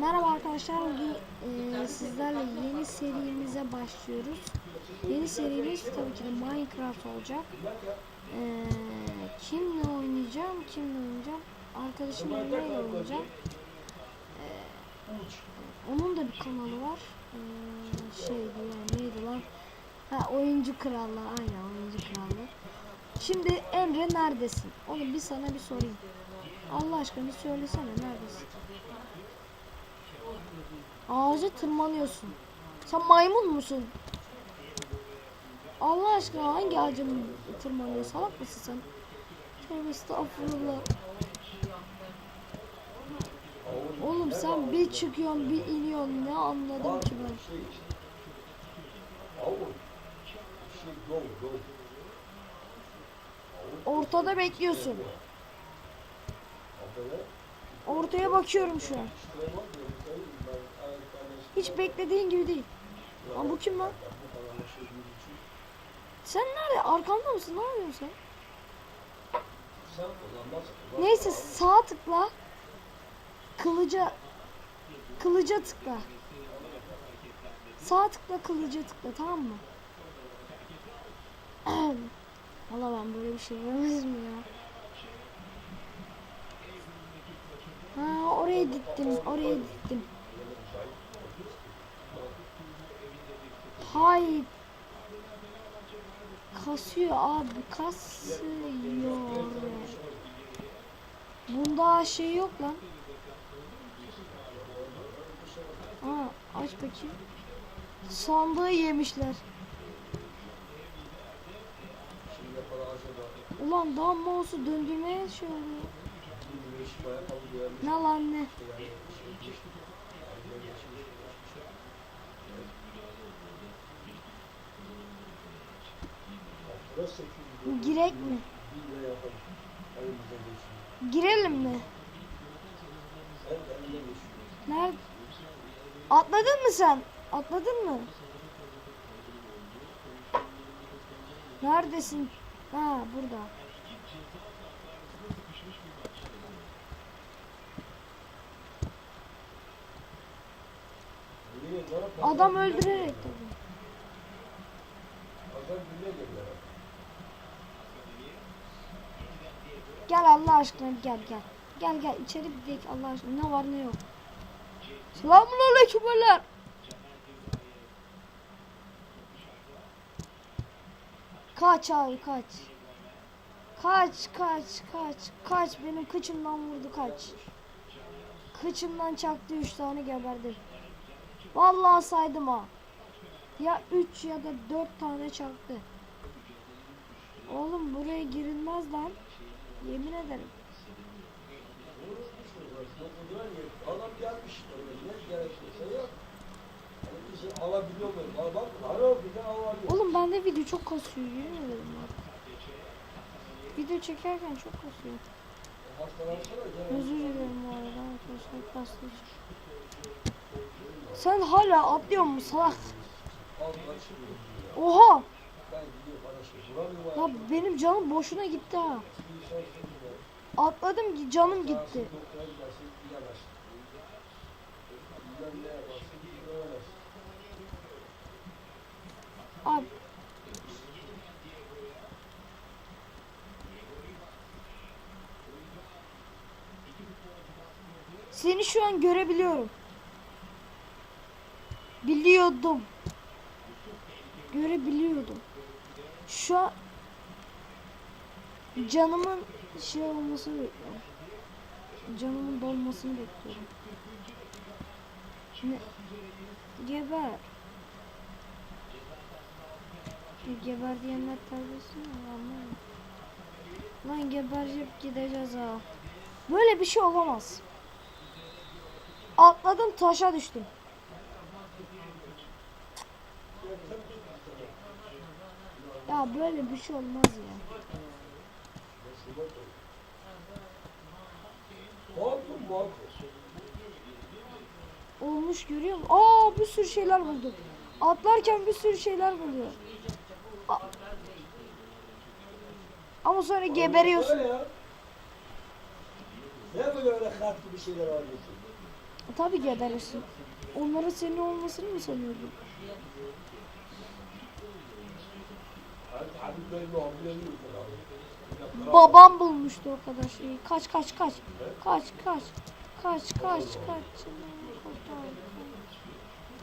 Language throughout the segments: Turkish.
Merhaba arkadaşlar, bugün e, sizlerle yeni serimize başlıyoruz. Yeni serimiz tabii ki de Minecraft olacak. E, kimle oynayacağım, kimle oynayacağım? Arkadaşım Emre'yle oynayacağım. E, onun da bir kanalı var. E, şeydi ya, neydi lan? Ha, oyuncu krallığı, aynen oyuncu krallığı. Şimdi Emre neredesin? Oğlum bir sana bir sorayım. Allah aşkına bir söylesene neredesin? Ağaca tırmanıyorsun. Sen maymun musun? Allah aşkına hangi ağaca mı tırmanıyorsun? Salak mısın sen? Tövbe estağfurullah. Oğlum sen bir çıkıyorsun bir iniyorsun ne anladım ki ben. Ortada bekliyorsun. Ortaya bakıyorum şu an. Hiç beklediğin gibi değil. Lan bu kim lan? Sen nerede? Arkamda mısın? Ne yapıyorsun sen? Neyse sağ tıkla. Kılıca kılıca tıkla. Sağ tıkla kılıca tıkla tamam mı? Valla ben böyle bir şey görmedim ya. Ha oraya gittim, oraya gittim. Hay. Kasıyor abi, kasıyor. Bunda şey yok lan. Aa, aç bakayım. Sandığı yemişler. Ulan daha mouse'u döndürmeye şey. Ne lan ne? Girek mi? Girelim mi? Nerede? Atladın mı sen? Atladın mı? Neredesin? Ha burada. Adam öldürerek tabii. Gel Allah aşkına gel gel. Gel gel içeri bir Allah aşkına ne var ne yok. Selamun aleyküm beyler. Kaç abi kaç. Kaç kaç kaç kaç benim kıçımdan vurdu kaç. Kıçımdan çaktı üç tane geberdi. Vallahi saydım ha. Ya üç ya da dört tane çaktı. Oğlum buraya girilmez lan. Yemin ederim. Adam gelmiş ne gerekirse yap. Bizi alabiliyor muyum? Al bak, alo bir de alabiliyor. Oğlum bende video çok kasıyor. Yemin ederim bak. Video çekerken çok kasıyor. Gel. Özür dilerim bu arada arkadaşlar için. Sen hala atlıyor musun salak? Oha! Şey. Ya benim canım boşuna gitti ha. Atladım ki canım gitti. Abi. Seni şu an görebiliyorum. Biliyordum. Görebiliyordum. Şu an canımın şey olmasını bekliyorum. Canımın dolmasını bekliyorum. Ne? Geber. Geber diyenler terbiyesi mi? Anlamadım. Lan gebercep gideceğiz ha. Böyle bir şey olamaz. Atladım taşa düştüm. Ya böyle bir şey olmaz ya. Olmuş görüyor musun? Aa bir sürü şeyler buldum. Atlarken bir sürü şeyler buluyor. A- Ama sonra geberiyorsun. Ne böyle öyle kart gibi şeyler alıyorsun? tabii ki edersin. Onların senin olmasını mı sanıyordun? Babam bulmuştu o kadar şeyi. Kaç kaç kaç. Kaç kaç. Kaç kaç kaç.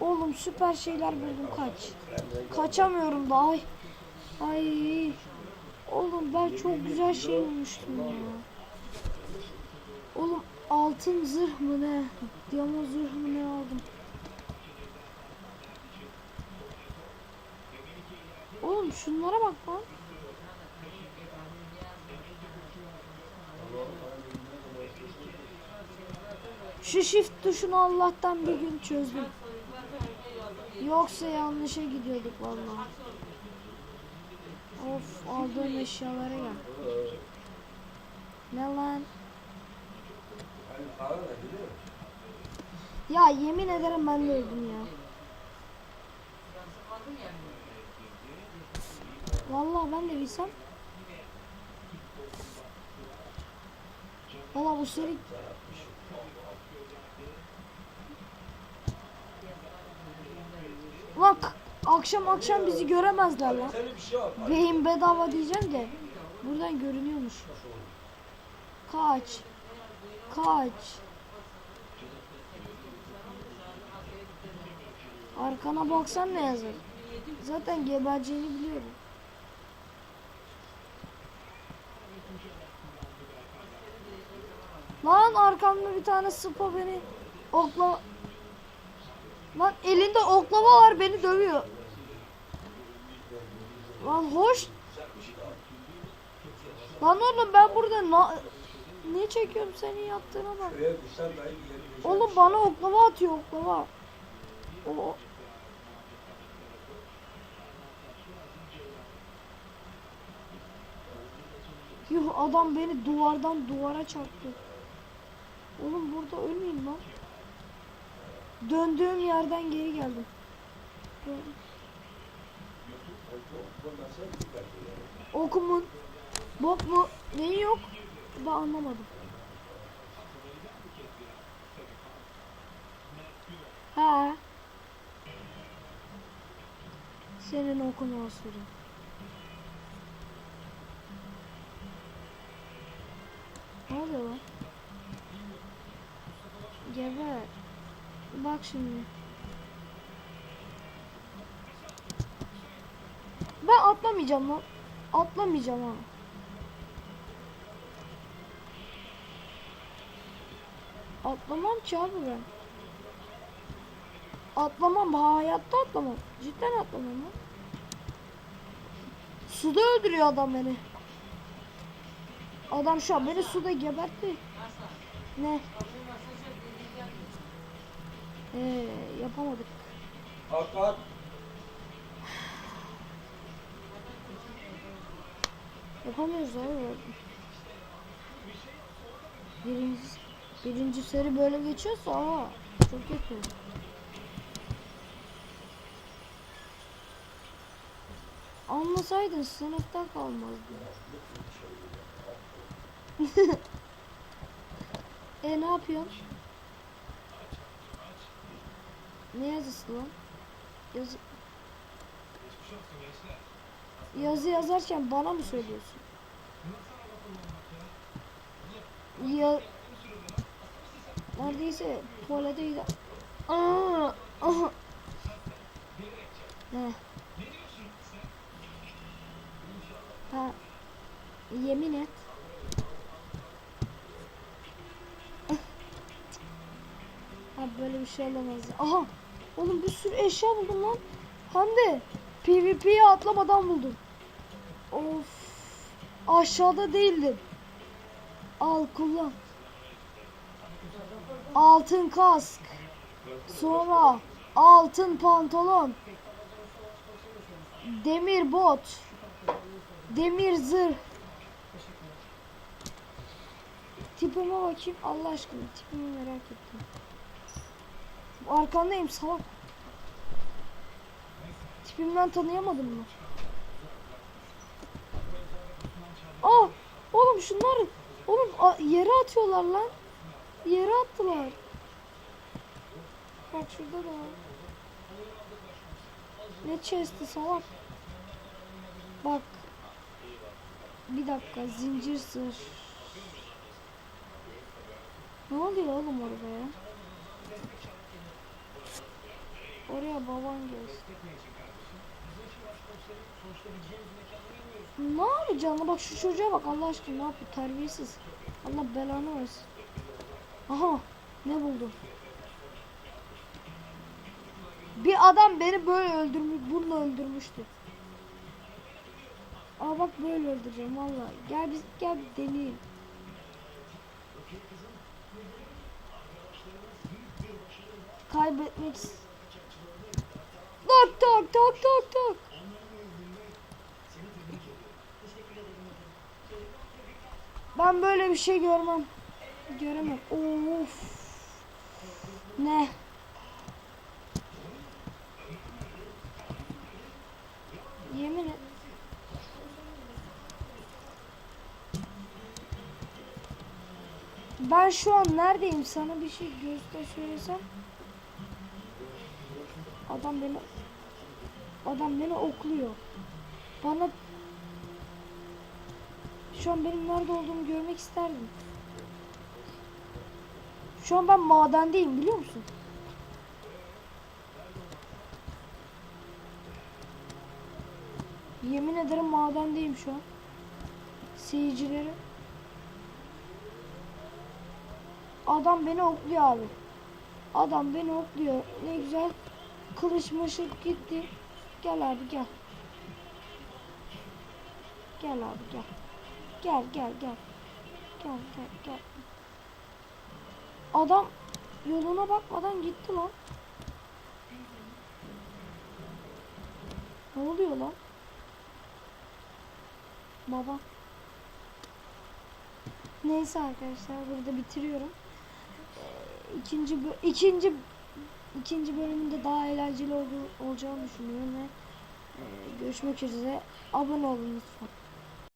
Oğlum süper şeyler buldum kaç. Kaçamıyorum da ay. Ay. Oğlum ben çok güzel şey bulmuştum ya. Oğlum altın zırh mı ne? Diyamond zırh mı ne aldım? Oğlum şunlara bak lan. Şu shift tuşunu Allah'tan bir gün çözdüm. Yoksa yanlışa gidiyorduk vallahi. Of aldığım eşyalara gel. Ne lan? Ya yemin ederim ben de öldüm ya. Vallahi ben de bilsem. Valla bu seri Bak akşam akşam bizi göremezler lan. Şey. Beyin bedava diyeceğim de buradan görünüyormuş. Kaç. Kaç. Arkana baksan ne yazar? Zaten gebereceğini biliyorum. Lan arkamda bir tane sıpa beni okla... Lan elinde oklava var beni dövüyor. Lan hoş. Lan oğlum ben burada na... ne çekiyorum senin yaptığına bak. Oğlum bana oklava atıyor oklava. O Yuh adam beni duvardan duvara çarptı. Oğlum burada ölmeyeyim lan. Döndüğüm yerden geri geldim. Dön- Okumun bok mu neyi yok ben anlamadım. He. Senin okunu osurun. Ne oluyor? Geber. Bak şimdi. Ben atlamayacağım lan. Atlamayacağım ha. Atlamam ki abi ben. Atlamam hayatta atlamam. Cidden atlamam lan. Suda öldürüyor adam beni. Adam şu an beni suda gebertti. Ne? Ee, yapamadık. Hakan. Yapamıyoruz abi. Birinci, birinci seri böyle geçiyorsa aa, çok kötü. Anlasaydın sınıfta kalmazdı. e ne yapıyorsun? Ne yazısı lan? Yazı... Yazı yazarken bana mı söylüyorsun? Ya... Neredeyse tuvalete gider. Aa, aha. Ne? Ha. Yemin et. Ha böyle bir şey olamaz. Aha. Oğlum bir sürü eşya buldum lan. Hem de PvP'ye atlamadan buldum. Of. Aşağıda değildim. Al kullan. Altın kask. Sonra altın pantolon. Demir bot. Demir zırh. Tipime bakayım Allah aşkına tipimi merak ettim. Arkandayım salak. Tipimden tanıyamadın mı? Aa, oğlum şunlar oğlum yere atıyorlar lan. Yere attılar. bak şurada da var. Ne chest'i salak. Bak. Bir dakika zincir sır. Ne oluyor oğlum orada ya? Oraya baban gelsin. Ne yapacaksın? Bak şu çocuğa bak Allah aşkına ne yapıyor? Terbiyesiz. Allah belanı versin. Aha ne buldum? Bir adam beni böyle öldürmüş, bununla öldürmüştü. Aa bak böyle öldüreceğim vallahi. Gel biz gel deneyelim. Kaybetmek is- Tak tak tak tak tak. Ben böyle bir şey görmem. Göremem. Of. Ne? Yemin et. Ben şu an neredeyim? Sana bir şey göster söylesem. Adam beni Adam beni okluyor. Bana şu an benim nerede olduğumu görmek isterdim. Şu an ben madendeyim biliyor musun? Yemin ederim madendeyim şu an. Seyircileri. Adam beni okluyor abi. Adam beni okluyor. Ne güzel. Kılıç mışık gitti. Gel abi gel. Gel abi gel. Gel gel gel. Gel gel gel. Adam yoluna bakmadan gitti lan. Ne oluyor lan? Baba. Neyse arkadaşlar burada bitiriyorum. Ee, İkinci ikinci ikinci bölümünde daha eğlenceli olduğu, olacağını düşünüyorum ve e, görüşmek üzere. Abone olun lütfen.